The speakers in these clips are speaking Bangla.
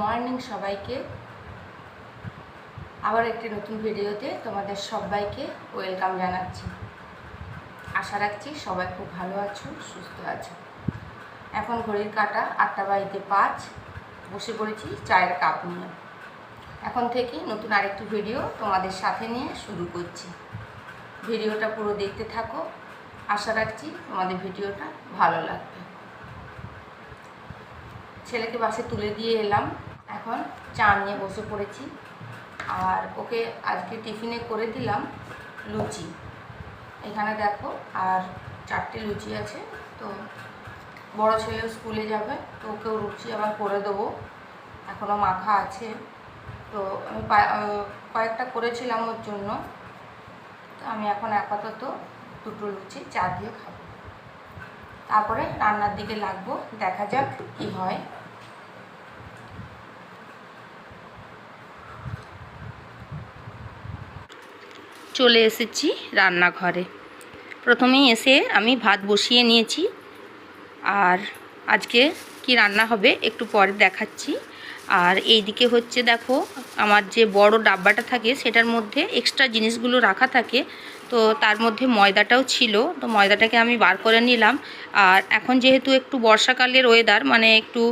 মর্নিং সবাইকে। আবার একটি নতুন ভিডিওতে তোমাদের সবাইকে ওয়েলকাম জানাচ্ছি। আশা রাখছি সবাই খুব ভালো আছো, সুস্থ আছো। এখন ঘড়ির কাটা আটটা বাড়িতে পাঁচ, বসে পড়েছি চায়ের কাপ নিয়ে। এখন থেকে নতুন আরেকটি ভিডিও তোমাদের সাথে নিয়ে শুরু করছি। ভিডিওটা পুরো দেখতে থাকো, আশা রাখছি তোমাদের ভিডিওটা ভালো লাগবে। ছেলেকে বাসে তুলে দিয়ে এলাম। এখন চা নিয়ে বসে পড়েছি। আর ওকে আজকে টিফিনে করে দিলাম লুচি। এখানে দেখো আর চারটে লুচি আছে, তো বড় ছেলেও স্কুলে যাবে, তো ওকেও লুচি আবার করে দেবো। এখনও মাখা আছে, তো আমি কয়েকটা করেছিলাম ওর জন্য। তো আমি এখন আপাতত দুটো লুচি চা দিয়ে খাব। তারপরে রান্নার দিকে লাগবো, দেখা যাক কি হয়। চলে এসেছি রান্নাঘরে। প্রথমেই এসে আমি ভাত বসিয়ে নিয়েছি। আর আজকে কি রান্না হবে একটু পরে দেখাচ্ছি। আর এইদিকে হচ্ছে দেখো, আমার যে বড় ডাব্বাটা থাকে, সেটার মধ্যে এক্সট্রা জিনিসগুলো রাখা থাকে। তো তার মধ্যে ময়দাটাও ছিল। তো ময়দাটাকে আমি বার করে নিলাম। আর এখন যেহেতু একটু বর্ষাকালের ওয়েদার মানে একটু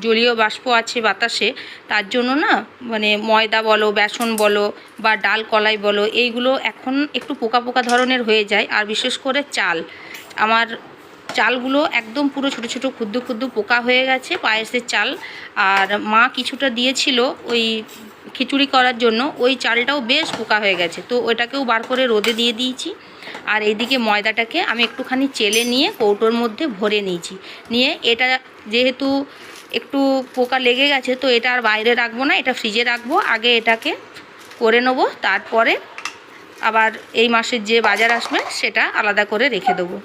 জলীয় বাষ্প আছে বাতাসে, তার জন্য না মানে ময়দা বলো, বেসন বলো বা ডাল, কলাই বলো, এইগুলো এখন একটু পোকা পোকা ধরনের হয়ে যায়। আর বিশেষ করে চাল। আমার চালগুলো একদম পুরো ছোটো ছোটো ক্ষুদ্র ক্ষুদ্র পোকা হয়ে গেছে পায়েসের চাল। আর মা কিছুটা দিয়েছিল ওই খিচুড়ি করার জন্য, ওই চালটাও বেশ পোকা হয়ে গেছে। তো ওইটাকেও বার করে রোদে দিয়ে দিয়েছি। আর এইদিকে ময়দাটাকে আমি একটুখানি চেলে নিয়ে কৌটোর মধ্যে ভরে নিয়েছি। নিয়ে এটা যেহেতু একটু পোকা লেগে গেছে, তো এটা আর বাইরে রাখব না, এটা ফ্রিজে রাখব। আগে এটাকে করে নেব, তারপরে আবার এই মাসের যে বাজার আসবে সেটা আলাদা করে রেখে দেবো।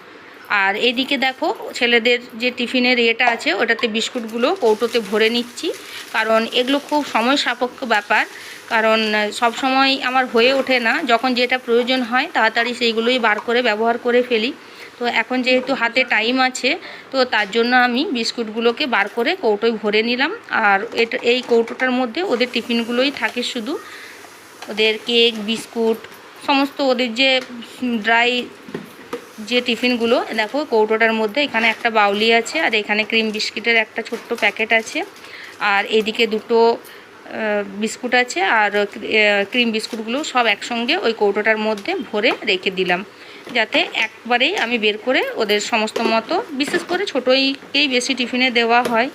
আর এদিকে দেখো, ছেলেদের যে টিফিনের ইয়েটা আছে, ওটাতে বিস্কুটগুলো কৌটোতে ভরে নিচ্ছি। কারণ এগুলো খুব সময় সাপেক্ষ ব্যাপার, কারণ সব সময় আমার হয়ে ওঠে না। যখন যেটা প্রয়োজন হয়, তাড়াতাড়ি সেইগুলোই বার করে ব্যবহার করে ফেলি। তো এখন যেহেতু হাতে টাইম আছে, তো তার জন্য আমি বিস্কুটগুলোকে বার করে কৌটোয় ভরে নিলাম। আর এটা, এই কৌটোটার মধ্যে ওদের টিফিনগুলোই থাকে শুধু। ওদের কেক, বিস্কুট, সমস্ত ওদের যে ড্রাই যে টিফিনগুলো, দেখো কৌটোটার মধ্যে এখানে একটা বাউলি আছে, আর এখানে ক্রিম বিস্কিটের একটা ছোট্ট প্যাকেট আছে। আর এদিকে দুটো বিস্কুট আছে, আর ক্রিম বিস্কুটগুলো সব একসঙ্গে ওই কৌটোটার মধ্যে ভরে রেখে দিলাম। যাতে একবারেই আমি বের করে ওদের সমস্ত মতো, বিশেষ করে ছোটোইকেই বেশি টিফিনে দেওয়া হয়।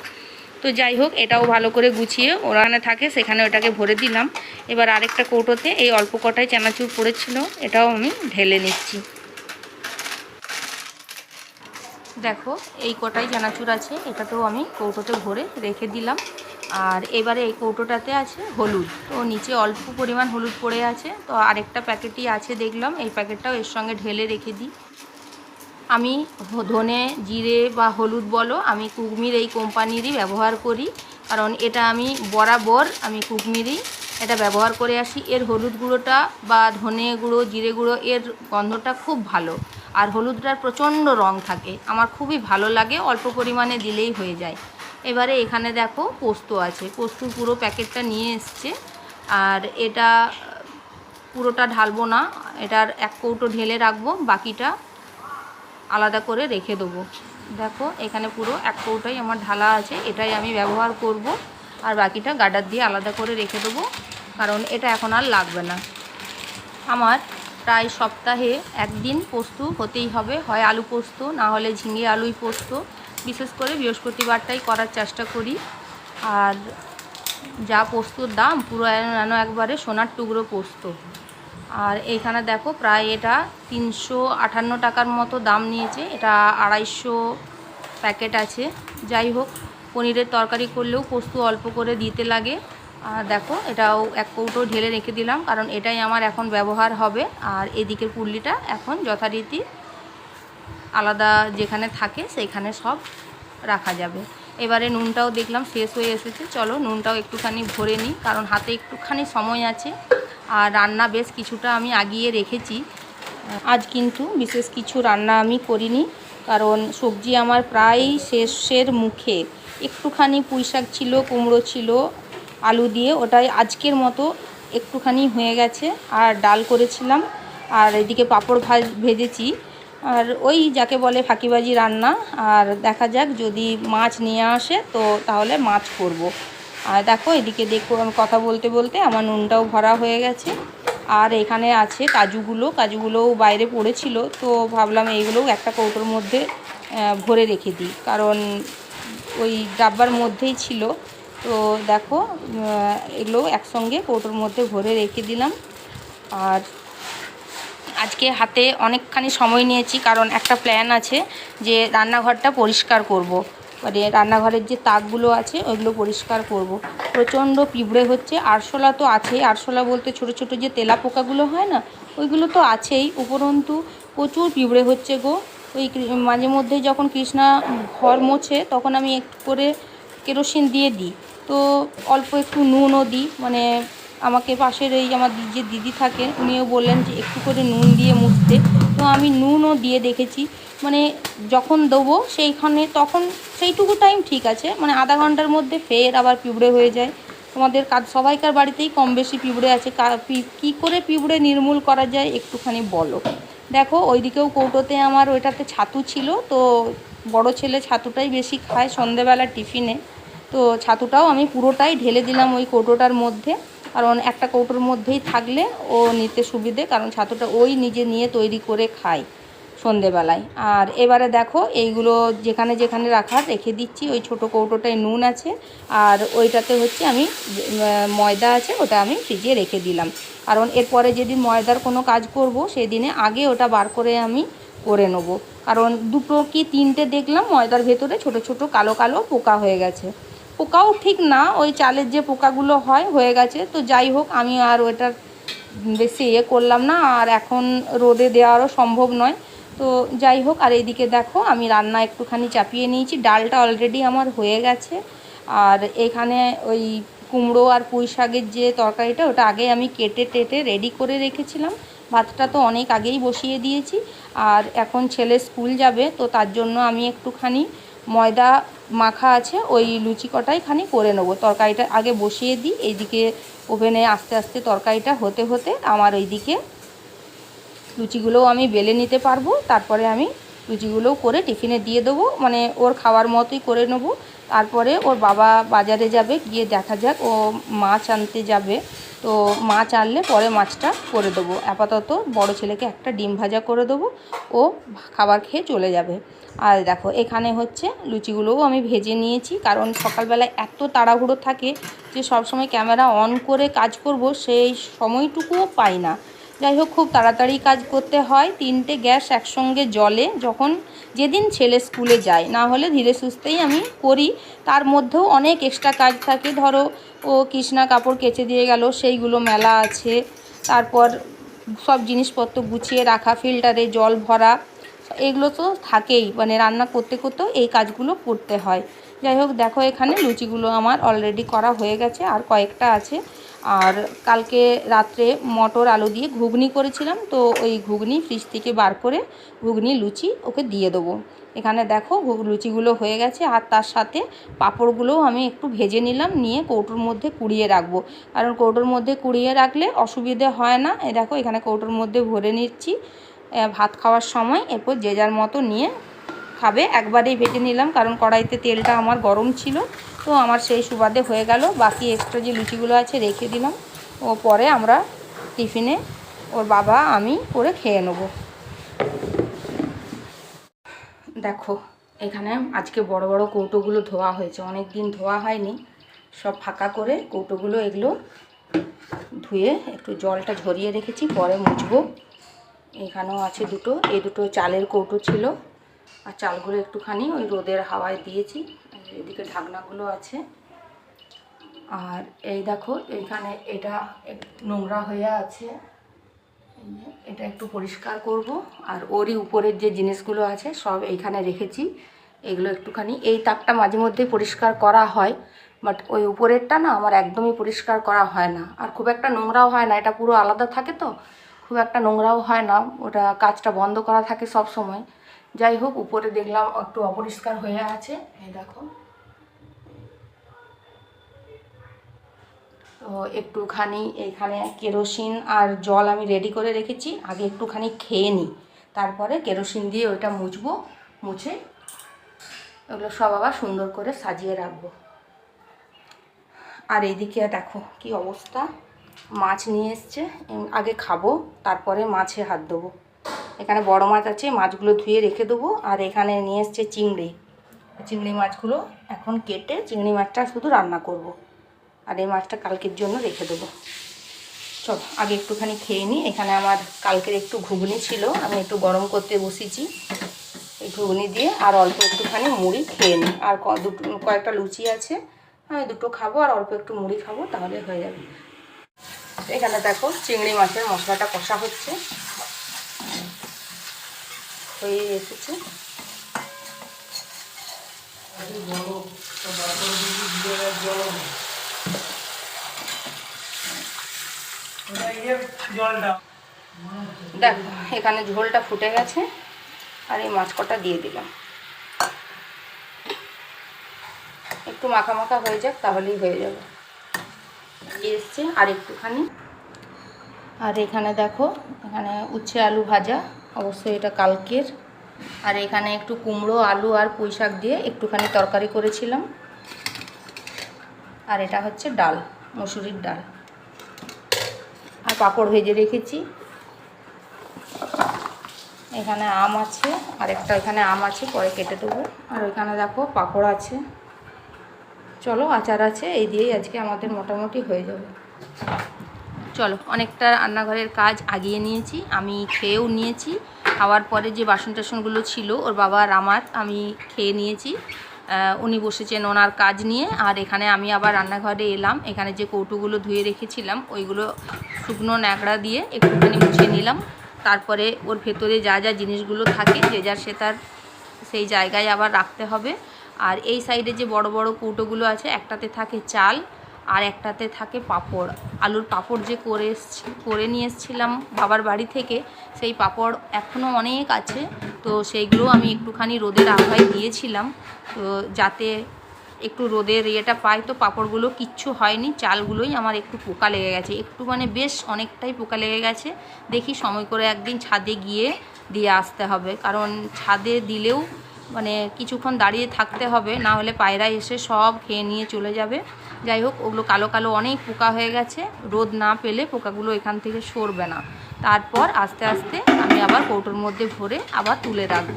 তো যাই হোক, এটাও ভালো করে গুছিয়ে ওখানে থাকে, সেখানে ওটাকে ভরে দিলাম। এবার আরেকটা কৌটোতে এই অল্প কটাই চানাচুর পড়েছিল, এটাও আমি ঢেলে নিচ্ছি। দেখো, এই কটাই চানাচুর আছে, এটাতেও আমি কৌটোতে ভরে রেখে দিলাম। আর এবারে এই কৌটোটাতে আছে হলুদ। তো নিচে অল্প পরিমাণ হলুদ পড়ে আছে। তো আরেকটা প্যাকেটই আছে দেখলাম। এই প্যাকেটটাও এর সঙ্গে ঢেলে রেখে দিই। আমি ধনে, জিরে বা হলুদ বলো, আমি কুকমির এই কোম্পানিরই ব্যবহার করি। কারণ এটা আমি বরাবর আমি কুকমিরই এটা ব্যবহার করে আসি। এর হলুদ গুঁড়োটা বা ধনে গুঁড়ো, জিরে গুঁড়ো, এর গন্ধটা খুব ভালো। আর হলুদটার প্রচণ্ড রং থাকে। আমার খুবই ভালো লাগে, অল্প পরিমাণে দিলেই হয়ে যায়। এবারে এখানে দেখো পোস্ত আছে। পোস্তুর পুরো প্যাকেটটা নিয়ে এসছে। আর এটা, পুরোটা ঢালবো না। এটার এক কৌটো ঢেলে রাখব, বাকিটা আলাদা করে রেখে দেবো। দেখো, এখানে পুরো এক কৌটাই আমার ঢালা আছে। এটাই আমি ব্যবহার করব। আর বাকিটা গার্ডার দিয়ে আলাদা করে রেখে দেবো। কারণ এটা এখন আর লাগবে না। আমার প্রায় সপ্তাহে একদিন পোস্ত হতেই হবে। হয় আলু পোস্ত, না হলে ঝিঙে আলুই পোস্ত। বিশেষ করে বৃহস্পতিবারটাই করার চেষ্টা করি। আর যা পোস্তর দাম, পুরো যেন একবারে সোনার টুকরো পোস্ত। আর এইখানে দেখো প্রায় এটা তিনশো আটান্ন টাকার মতো দাম নিয়েছে। এটা আড়াইশো প্যাকেট আছে। যাই হোক, পনিরের তরকারি করলেও পোস্ত অল্প করে দিতে লাগে। আর দেখো, এটাও এক কৌটো ঢেলে রেখে দিলাম, কারণ এটাই আমার এখন ব্যবহার হবে। আর এদিকের পুল্লিটা এখন যথারীতি আলাদা যেখানে থাকে সেইখানে সব রাখা যাবে। এবারে নুনটাও দেখলাম শেষ হয়ে এসেছে। চলো নুনটাও একটুখানি ভরে নিই, কারণ হাতে একটুখানি সময় আছে। আর রান্না বেশ কিছুটা আমি আগিয়ে রেখেছি। আজ কিন্তু বিশেষ কিছু রান্না আমি করিনি, কারণ সবজি আমার প্রায় শেষের মুখে। একটুখানি পুঁই শাক ছিল, কুমড়ো ছিল, আলু দিয়ে ওটাই আজকের মতো একটুখানি হয়ে গেছে। আর ডাল করেছিলাম, আর এদিকে পাঁপড় ভাজ, ভেজেছি। আর ওই যাকে বলে ফাঁকিবাজি রান্না, আর দেখা যাক যদি মাছ নিয়ে আসে তো তাহলে মাছ করব। আর দেখো এদিকে দেখো আমি কথা বলতে বলতে আমার নুনটাও ভরা হয়ে গেছে। আর এখানে আছে কাজুগুলো, কাজুগুলোও বাইরে পড়েছিল, তো ভাবলাম এইগুলোও একটা কৌটোর মধ্যে ভরে রেখে দিই। কারণ ওই ডাব্বার মধ্যেই ছিল। তো দেখো এগুলো একসঙ্গে কৌটোর মধ্যে ভরে রেখে দিলাম। আর আজকে হাতে অনেকখানি সময় নিয়েছি, কারণ একটা প্ল্যান আছে যে রান্নাঘরটা পরিষ্কার করব। মানে রান্নাঘরের যে তাকগুলো আছে ওইগুলো পরিষ্কার করব। প্রচণ্ড পিঁপড়ে হচ্ছে, আরশোলা তো আছেই আরশোলা বলতে ছোট ছোট যে তেলা পোকাগুলো হয় না, ওইগুলো তো আছেই, উপরন্তু প্রচুর পিঁপড়ে হচ্ছে গো ওই মাঝে মধ্যে যখন কৃষ্ণা ঘর মোছে, তখন আমি একটু করে কেরোসিন দিয়ে দিই তো অল্প একটু নুনও দিই মানে আমাকে পাশের এই আমার যে দিদি থাকে উনিও বললেন যে একটু করে নুন দিয়ে মুছতে। তো আমি নুনও দিয়ে দেখেছি। মানে যখন দেবো সেইখানে তখন সেইটুকু টাইম ঠিক আছে। মানে আধা ঘণ্টার মধ্যে ফের আবার পিঁপড়ে হয়ে যায়। তোমাদের কাজ, সবাইকার বাড়িতেই কম বেশি পিঁপড়ে আছে। কী করে পিঁপড়ে নির্মূল করা যায় একটুখানি বলো। দেখো, ওইদিকেও কৌটোতে আমার ওইটাতে ছাতু ছিল, তো বড় ছেলে ছাতুটাই বেশি খায় সন্ধেবেলা টিফিনে। তো ছাতুটাও আমি পুরোটাই ঢেলে দিলাম ওই কৌটোটার মধ্যে। কারণ একটা কৌটোর মধ্যেই থাকলে ও নিতে সুবিধে, কারণ ছাতুটা ওই নিজে নিয়ে তৈরি করে খায় সন্ধেবেলায়। আর এবারে দেখো, এইগুলো যেখানে যেখানে রাখা রেখে দিচ্ছি, ওই ছোট কৌটোটায় নুন আছে, আর ওইটাতে হচ্ছে আমি ময়দা আছে, ওটা আমি ফ্রিজে রেখে দিলাম। কারণ এরপরে যেদিন ময়দার কোনো কাজ করব, সেদিনে আগে ওটা বার করে আমি করে নেব। কারণ দুটো কি তিনটে দেখলাম, ময়দার ভেতরে ছোট ছোট কালো কালো পোকা হয়ে গেছে। পোকাও ঠিক না, ওই চালের যে পোকাগুলো হয়, হয়ে গেছে। তো যাই হোক, আমি আর ওইটার বেশি ইয়ে করলাম না, আর এখন রোদে দেওয়ারও সম্ভব নয়। তো যাই হোক, আর এইদিকে দেখো, আমি রান্না একটুখানি চাপিয়ে নিয়েছি। ডালটা অলরেডি আমার হয়ে গেছে। আর এখানে ওই কুমড়ো আর পুঁই শাকের যে তরকারিটা, ওটা আগে আমি কেটে টেটে রেডি করে রেখেছিলাম। ভাতটা তো অনেক আগেই বসিয়ে দিয়েছি। আর এখন ছেলে স্কুল যাবে, তো তার জন্য আমি একটুখানি ময়দা মাখা আছে, ওই লুচি কটাই খানি করে নেব। তরকারিটা আগে বসিয়ে দিই, এইদিকে ওভেনে আস্তে আস্তে তরকারিটা হতে হতে আমার ওইদিকে লুচিগুলোও আমি বেলে নিতে পারব। তারপরে আমি লুচিগুলোও করে টিফিনে দিয়ে দেবো মানে ওর খাওয়ার মতোই করে নেব। তারপরে ওর বাবা বাজারে যাবে, গিয়ে দেখা যাক ও মাছ আনতে যাবে। তো মাছ আনলে পরে মাছটা করে দেবো। আপাতত বড় ছেলেকে একটা ডিম ভাজা করে দেবো, ও খাবার খেয়ে চলে যাবে। আর দেখো, এখানে হচ্ছে লুচিগুলোও আমি ভেজে নিয়েছি, কারণ সকালবেলায় এত তাড়াহুড়ো থাকে যে সবসময় ক্যামেরা অন করে কাজ করব, সেই সময়টুকুও পাই না। যাই হোক, খুব তাড়াতাড়ি কাজ করতে হয়, তিনটে গ্যাস একসঙ্গে জলে যখন যেদিন ছেলে স্কুলে যায়, না হলে ধীরে সুস্থেই আমি করি। তার মধ্যেও অনেক এক্সট্রা কাজ থাকে, ধরো, ও কৃষ্ণা কাপড় কেচে দিয়ে গেল, সেইগুলো মেলা আছে, তারপর সব জিনিসপত্র গুছিয়ে রাখা ফিল্টারে জল ভরা এগুলো তো থাকেই মানে রান্না করতে করতেও এই কাজগুলো করতে হয়। যাই হোক, দেখো এখানে লুচিগুলো আমার অলরেডি করা হয়ে গেছে, আর কয়েকটা আছে। আর কালকে রাত্রে মটর আলু দিয়ে ঘুগনি করেছিলাম, তো ওই ঘুগনি ফ্রিজ থেকে বার করে ঘুগনি, লুচি ওকে দিয়ে দেবো। এখানে দেখো লুচিগুলো হয়ে গেছে, আর তার সাথে পাঁপড়গুলোও আমি একটু ভেজে নিলাম, নিয়ে কৌটোর মধ্যে কুড়িয়ে রাখব। কারণ কৌটোর মধ্যে কুড়িয়ে রাখলে অসুবিধে হয় না। এ দেখো, এখানে কৌটোর মধ্যে ভরে নিচ্ছি। ভাত খাওয়ার সময় এরপর যে যার মতো নিয়ে খাবে। একবারেই ভেজে নিলাম, কারণ কড়াইতে তেলটা আমার গরম ছিল। তো আমার সেই সুবাদে হয়ে গেল। বাকি এক্সট্রা যে লুচিগুলো আছে রেখে দিলাম। ও পরে আমরা টিফিনে ওর বাবা, আমি করে খেয়ে নেব। দেখো, এখানে আজকে বড় বড় কৌটোগুলো ধোয়া হয়েছে। অনেক দিন ধোয়া হয়নি। সব ফাঁকা করে কৌটোগুলো এগুলো ধুয়ে একটু জলটা ঝরিয়ে রেখেছি, পরে মুছবো। এখানেও আছে দুটো। এই দুটো চালের কৌটো ছিল। আর চালগুলো একটুখানি ওই রোদের হাওয়ায় দিয়েছি। এদিকে ঢাকনাগুলো আছে। আর এই দেখো, এইখানে এটা নোংরা হয়ে আছে। এটা একটু পরিষ্কার করব। আর ওরই উপরের যে জিনিসগুলো আছে, সব এইখানে রেখেছি। এগুলো একটুখানি, এই তাকটা মাঝে মধ্যে পরিষ্কার করা হয়। বাট ওই উপরেরটা না আমার একদমই পরিষ্কার করা হয় না। আর খুব একটা নোংরাও হয় না, এটা পুরো আলাদা থাকে তো। খুব একটা নোংরাও হয় না, ওটা কাজটা বন্ধ করা থাকে সব সময়। যাই হোক, উপরে দেখলাম একটু অপরিষ্কার হয়ে আছে, এই দেখো। তো একটুখানি এখানে কেরোসিন আর জল আমি রেডি করে রেখেছি, আগে একটুখানি খেয়ে নিই। তারপরে কেরোসিন দিয়ে ওইটা মুছবো, মুছে ওগুলো সব আবার সুন্দর করে সাজিয়ে রাখব। আর এইদিকে দেখো কি অবস্থা। মাছ নিয়ে এসছে। আগে খাব, তারপরে মাছে হাত দেবো এখানে বড় মাছ আছে মাছগুলো ধুয়ে রেখে দেবো। আর এখানে নিয়ে এসছে চিংড়ি। চিংড়ি মাছগুলো এখন কেটে চিংড়ি মাছটা শুধু রান্না করব। আর এই মাছটা কালকের জন্য রেখে দেবো। চল, আগে একটুখানি খেয়ে নিই। এখানে আমার কালকের একটু ঘুগনি ছিল, আমি একটু গরম করতে বসেছি। এই ঘুগনি দিয়ে আর অল্প একটুখানি মুড়ি খেয়ে নিই। আর দুটো, কয়েকটা লুচি আছে, আমি দুটো খাব আর অল্প একটু মুড়ি খাব, তাহলে হয়ে যাবে। এখানে দেখো চিংড়ি মাছের মশলাটা কষা হচ্ছে। হয়ে এসেছে। দেখো, এখানে ঝোলটা ফুটে গেছে আর এই মাছ কটা দিয়ে দিলাম। একটু মাখা মাখা হয়ে যাক, তাহলেই হয়ে যাবে। এসছে, আর একটুখানি। আর এখানে দেখো, এখানে উচ্ছে আলু ভাজা, অবশ্যই এটা কালকের। আর এখানে একটু কুমড়ো, আলু আর পুঁই শাক দিয়ে একটুখানি তরকারি করেছিলাম। আর এটা হচ্ছে ডাল, মসুরির ডাল। আর পাঁপড় ভেজে রেখেছি। এখানে আম আছে, আর একটা এখানে আম আছে, পরে কেটে দেবো। আর ওইখানে দেখো পাঁপড় আছে। চলো, আচার আছে, এই দিয়েই আজকে আমাদের মোটামুটি হয়ে যাবে। চলো, অনেকটা রান্নাঘরের কাজ আগিয়ে নিয়েছি, আমি খেয়েও নিয়েছি, খাওয়ার পরে যে বাসন টাসনগুলো ছিল, ওর বাবা আমার, আমি খেয়ে নিয়েছি। উনি বসেছেন ওনার কাজ নিয়ে, আর এখানে আমি আবার রান্নাঘরে এলাম, এখানে যে কৌটোগুলো ধুয়ে রেখেছিলাম, ওইগুলো শুকনো ন্যাকড়া দিয়ে একটুখানি মুছে নিলাম। তারপরে ওর ভেতরে যা যা জিনিসগুলো থাকে, যে যার সে তার, সেই জায়গায় আবার রাখতে হবে। আর এই সাইডে যে বড় বড় কৌটোগুলো আছে, একটাতে থাকে চাল আর একটাতে থাকে পাপড়। আলুর পাপড় যে করে করে নিয়ে এসেছিলাম বাবার বাড়ি থেকে, সেই পাপড় এখনও অনেক আছে। তো সেইগুলো আমি একটুখানি রোদের আবহায় দিয়েছিলাম। তো যাতে একটু রোদের ইয়েটা পাই, তো পাপড়গুলো কিচ্ছু হয়নি, চালগুলোই আমার একটু পোকা লেগে গেছে। একটু মানে বেশ অনেকটাই পোকা লেগে গেছে। দেখি সময় করে একদিন ছাদে গিয়ে দিয়ে আসতে হবে। কারণ ছাদে দিলেও মানে কিছুক্ষণ দাঁড়িয়ে থাকতে হবে, না হলে পায়রা এসে সব খেয়ে নিয়ে চলে যাবে। যাই হোক, ওগুলো কালো কালো অনেক পোকা হয়ে গেছে, রোদ না পেলে পোকাগুলো এখান থেকে সরবে না। তারপর আস্তে আস্তে আমি আবার কৌটোর মধ্যে ভরে আবার তুলে রাখব।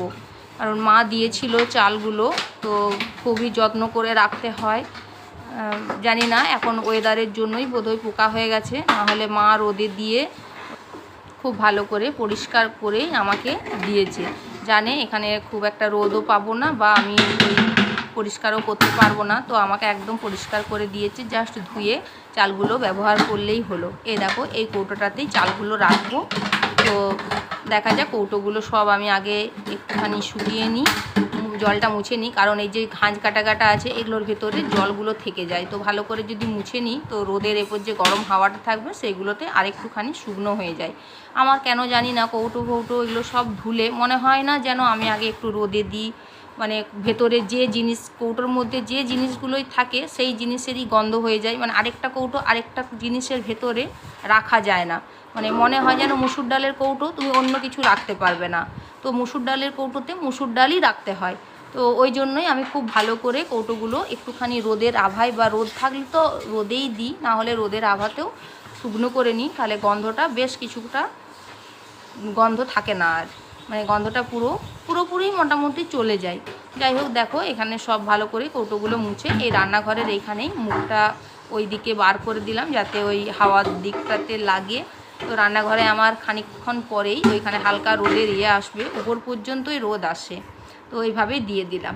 কারণ মা দিয়েছিল চালগুলো, তো খুবই যত্ন করে রাখতে হয়। জানি না, এখন ওয়েদারের জন্যই বোধহয় পোকা হয়ে গেছে নাহলে মা রোদে দিয়ে খুব ভালো করে পরিষ্কার করেই আমাকে দিয়েছে। জানে, এখানে খুব একটা রোদও পাবো না বা আমি পরিষ্কারও করতে পারব না। তো আমাকে একদম পরিষ্কার করে দিয়েছে জাস্ট ধুয়ে চালগুলো ব্যবহার করলেই হলো। এ দেখো, এই কৌটোটাতেই চালগুলো রাখব। তো দেখা যাক কৌটোগুলো সব আমি আগে একটুখানি শুকিয়ে নিই। জলটা মুছে নিই, কারণ এই যে ঘাঁজ কাটা কাটা আছে, এগুলোর ভেতরে জলগুলো থেকে যায়। তো ভালো করে যদি মুছে নিই, তো রোদের এপর যে গরম হাওয়াটা থাকবে, সেগুলোতে আরেকটুখানি শুকনো হয়ে যায়। আমার কেন জানি না কৌটো ফৌটো এগুলো সব ধুলে, মনে হয় না যেন আমি আগে একটু রোদে দিই। মানে ভেতরে যে জিনিস, কৌটোর মধ্যে যে জিনিসগুলোই থাকে, সেই জিনিসেরই গন্ধ হয়ে যায়। মানে আরেকটা কৌটো আরেকটা জিনিসের ভেতরে রাখা যায় না। মানে মনে হয় যেন মুসুর ডালের কৌটো তুমি অন্য কিছু রাখতে পারবে না। তো মুসুর ডালের কৌটোতে মুসুর ডালই রাখতে হয়। তো ওই জন্যই আমি খুব ভালো করে কৌটোগুলো একটুখানি রোদের আভায় বা রোদ থাকলে তো রোদেই দিই নাহলে রোদের আভাতেও শুকনো করে নিই, তাহলে গন্ধটা বেশ কিছুটা গন্ধ থাকে না আর। মানে গন্ধটা পুরো, পুরোপুরি মোটামুটি চলে যায়। যাই হোক, দেখো, এখানে সব ভালো করে কৌটোগুলো মুছে এই রান্নাঘরের এইখানেই মুখটা ওই দিকে বার করে দিলাম যাতে ওই হাওয়ার দিকটাতে লাগে। তো রান্নাঘরে আমার খানিকক্ষণ পরেই ওইখানে হালকা রোদের ইয়ে আসবে, উপর পর্যন্তই রোদ আসে। তো ওইভাবেই দিয়ে দিলাম।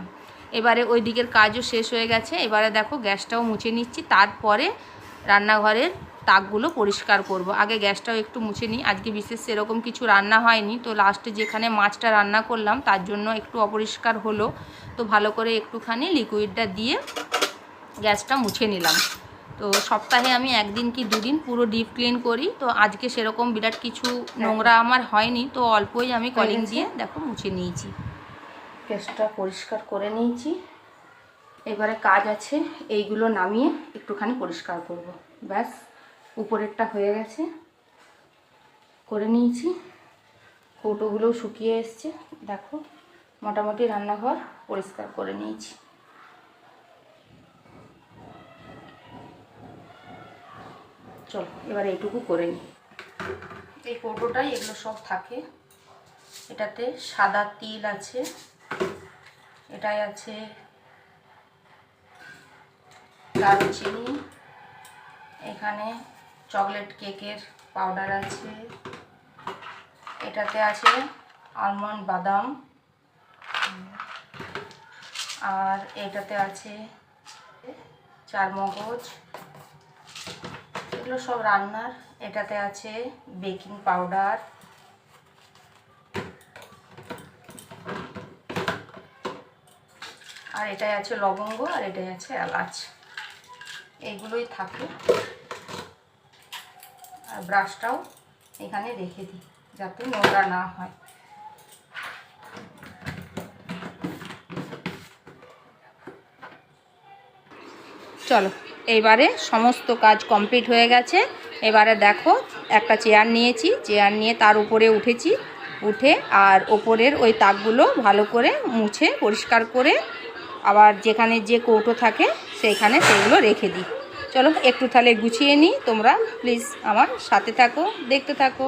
এবারে ওই দিকের কাজও শেষ হয়ে গেছে। এবারে দেখো, গ্যাসটাও মুছে নিচ্ছি। তারপরে রান্নাঘরের তাকগুলো পরিষ্কার করব। আগে গ্যাসটাও একটু মুছে নিই। আজকে বিশেষ সেরকম কিছু রান্না হয়নি। তো লাস্টে যেখানে মাছটা রান্না করলাম তার জন্য একটু অপরিষ্কার হলো। তো ভালো করে একটুখানি লিকুইডটা দিয়ে গ্যাসটা মুছে নিলাম। তো সপ্তাহে আমি একদিন কি দুদিন পুরো ডিপ ক্লিন করি। তো আজকে সেরকম বিরাট কিছু নোংরা আমার হয়নি। তো অল্পই আমি কলিং দিয়ে দেখো মুছে নিয়েছি। গ্যাসটা পরিষ্কার করে নিয়েছি। এবারে কাজ আছে। এইগুলো নামিয়ে একটুখানি পরিষ্কার করব। ব্যাস। উপরেরটা হয়ে গেছে। করে নিয়েছি। কৌটোগুলোও শুকিয়ে এসছে। দেখো, মোটামুটি রান্নাঘর পরিষ্কার করে নিয়েছি। চলো, এবার এইটুকু করে নিই। এই কৌটোটাই, এগুলো সব থাকে। এটাতে সাদা তিল আছে। এটাই আছে দারুচিনি। এখানে চকলেট কেকের পাউডার আছে। এটাতে আছে আলমন্ড বাদাম। আর এটাতে আছে চারমগজ এগুলো সব রান্নার। এটাতে আছে বেকিং পাউডার। আর এটাই আছে লবঙ্গ আর এটাই আছে এলাচ। এইগুলোই থাকে। ব্রাশটাও এখানে রেখে দিই, যাতে নোংরা না হয়। চলো, এইবারে সমস্ত কাজ কমপ্লিট হয়ে গেছে। এবারে দেখো, একটা চেয়ার নিয়েছি চেয়ার নিয়ে তার উপরে উঠেছি। উঠে আর ওপরের ওই তাকগুলো ভালো করে মুছে, পরিষ্কার করে আবার যেখানে যে কৌটো থাকে, সেইখানে সেগুলো রেখে দিই। চলো একটু তাহলে গুছিয়ে নিই। তোমরা প্লিজ আমার সাথে থাকো দেখতে থাকো।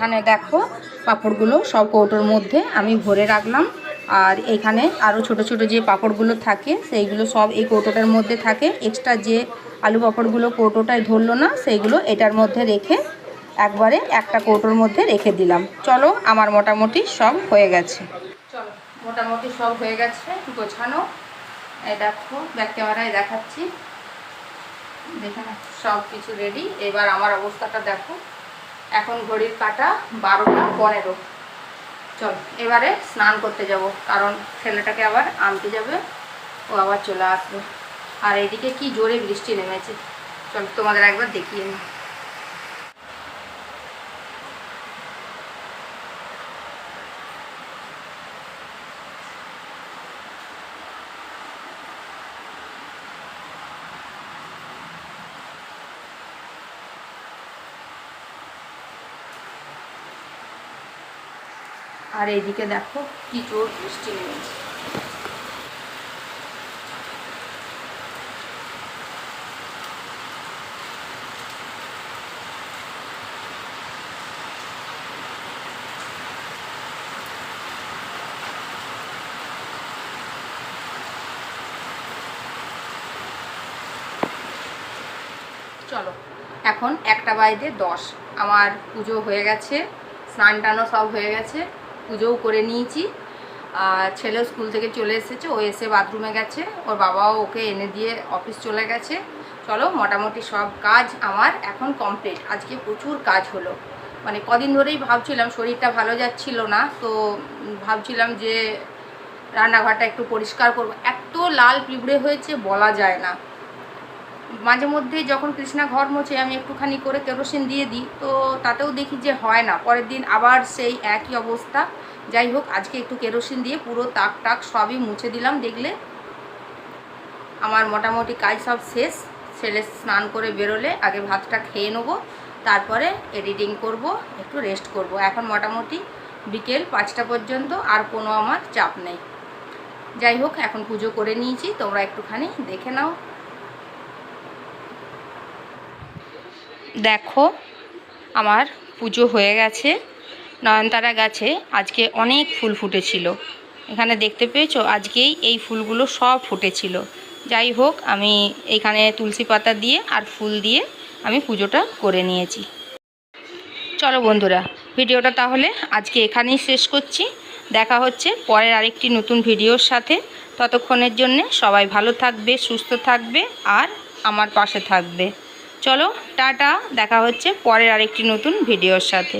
এখানে দেখো পাঁপড়গুলো সব কৌটোর মধ্যে আমি ভরে রাখলাম। আর এখানে আরও ছোট ছোট যে পাঁপড়গুলো থাকে, সেইগুলো সব এই কৌটোটার মধ্যে থাকে। এক্সট্রা যে আলু পাঁপড়গুলো কৌটোটায় ধরলো না, সেইগুলো এটার মধ্যে রেখে একবারে একটা কৌটোর মধ্যে রেখে দিলাম। চলো, আমার মোটামুটি সব হয়ে গেছে। চলো, মোটামুটি সব হয়ে গেছে গোছানো। এই দেখো, ব্যাক ক্যামেরায় দেখাচ্ছি। দেখে সব কিছু রেডি এবার আমার অবস্থাটা দেখো। এখন ঘড়ির কাটা বারোটা পনেরো। চল, এবারে স্নান করতে যাব, কারণ ছেলেটাকে আবার আনতে যাবে, ও আবার চলে আসবে। আর এদিকে কি জোরে বৃষ্টি নেমেছে। চল, তোমাদের একবার দেখিয়ে নিই। আর এইদিকে দেখো কি জোর বৃষ্টি নেমেছে। চলো, এখন একটা বাইদে দশ। আমার পুজো হয়ে গেছে, স্নান টানও সব হয়ে গেছে। পুজোও করে নিয়েছি। আর ছেলেও স্কুল থেকে চলে এসেছে, ও এসে বাথরুমে গেছে। ওর বাবাও ওকে এনে দিয়ে অফিস চলে গেছে। চলো মোটামুটি সব কাজ আমার এখন কমপ্লিট। আজকে প্রচুর কাজ হলো। মানে কদিন ধরেই ভাবছিলাম শরীরটা ভালো যাচ্ছিল না, তো ভাবছিলাম যে রান্নাঘরটা একটু পরিষ্কার করব। এত লাল পিঁপড়ে হয়েছে বলা যায় না। মাঝে মধ্যে যখন কৃষ্ণা ঘর মোছে, আমি একটুখানি করে কেরোসিন দিয়ে দিই, তো তাতেও দেখি যে হয় না। পরের দিন আবার সেই একই অবস্থা। যাই হোক, আজকে একটু কেরোসিন দিয়ে পুরো তাক টাক সবই মুছে দিলাম, দেখলে? আমার মোটামুটি কাজ সব শেষ। ছেলে স্নান করে বেরোলে আগে ভাতটা খেয়ে নেব, তারপরে এডিটিং করব, একটু রেস্ট করব। এখন মোটামুটি বিকেল পাঁচটা পর্যন্ত, আর কোনো আমার চাপ নেই। যাই হোক, এখন পুজো করে নিয়েছি, তোমরা একটুখানি দেখে নাও। দেখো, আমার পুজো হয়ে গেছে। নয়নতারা গাছে আজকে অনেক ফুল ফুটেছিল। এখানে দেখতে পেয়েছ, আজকেই এই ফুলগুলো সব ফুটেছিল। যাই হোক, আমি এইখানে তুলসী পাতা দিয়ে আর ফুল দিয়ে আমি পুজোটা করে নিয়েছি। চলো বন্ধুরা, ভিডিওটা তাহলে আজকে এখানেই শেষ করছি। দেখা হচ্ছে পরের আরেকটি নতুন ভিডিওর সাথে। ততক্ষণের জন্যে সবাই ভালো থাকবে, সুস্থ থাকবে আর আমার পাশে থাকবে। চলো, টাটা, দেখা হচ্ছে পরের আরেকটি নতুন ভিডিওর সাথে।